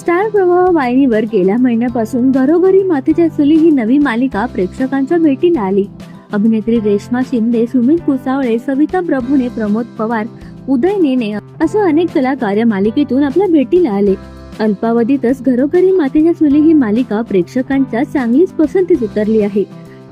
Star प्रवाह वाहिनीवर गेल्या महिन्यापासून घरोघरी मातीच्या चुली ही नवी मालिका प्रेक्षकांच्या भेटीला आली. अभिनेत्री रेश्मा शिंदे सुमित कुसावळे सविता प्रभूने प्रमोद पवार उदय नेने असं अनेक कलाकार या मालिकेतून आपल्या भेटीला आले. अल्पावधीतच घरोघरी मातीच्या चुली ही मालिका प्रेक्षकांच्या चांगलीच पसंतीस उतरली आहे.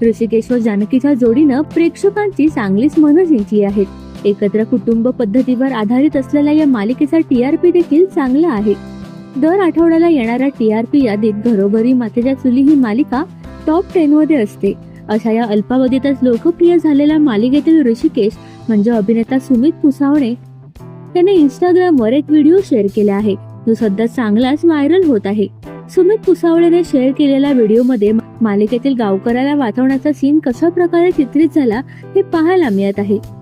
ऋषिकेश व जानकीच्या जोडीनं प्रेक्षकांची चांगलीच मनं जिंकली आहेत. एकत्र कुटुंब पद्धतीवर आधारित असलेल्या या मालिकेचा टीआरपी देखील चांगला आहे. दर आठवड्याला येणाऱ्या टी आर पी यादीत घरोघरी मातेच्या चुली ही मालिका टॉप टेन मध्ये असते. अशा या अल्पावधीतच लोकप्रिय झालेल्या मालिकेतील ऋषिकेश म्हणजे अभिनेता सुमित पुसावणे त्याने इंस्टाग्रामवर एक व्हिडिओ शेअर केला आहे. जो सध्या चांगलाच व्हायरल होत आहे. सुमित पुसावळेने शेअर केलेल्या व्हिडिओमध्ये मालिकेतील गावकऱ्याला वाचवण्याचा सीन कशा प्रकारे चित्रित झाला हे पाहायला मिळत आहे.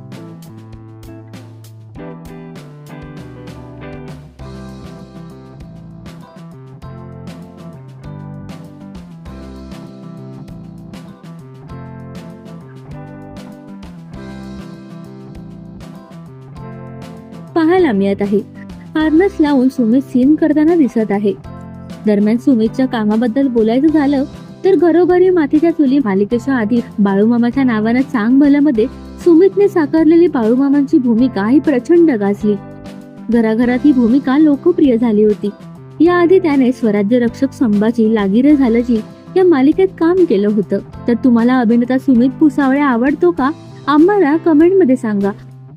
पाहायला मिळत आहे. हार्नस लावून सुमित सीन करताना दिसत आहे. दरम्यान सुमितच्या कामाबद्दल बोलायचं झालं तर घरोघरी मातीच्या चुली मालिकेच्या आधी बाळूमामाच्या नावानं चांग भल्यामध्ये सुमितने साकारलेली बाळूमामांची भूमिका ही प्रचंड गाजली. घराघरात ही भूमिका लोकप्रिय झाली होती. याआधी त्याने स्वराज्य रक्षक संभाजी लागिरे झाल्याची या मालिकेत काम केलं होतं. तर तुम्हाला अभिनेता सुमित पुसावळे आवडतो का? आम्हाला कमेंटमध्ये सांगा.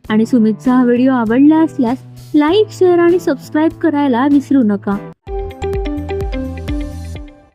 आणि सुमितचा हा व्हिडिओ आवडला असल्यास लाईक शेअर आणि सबस्क्राईब करायला विसरू नका.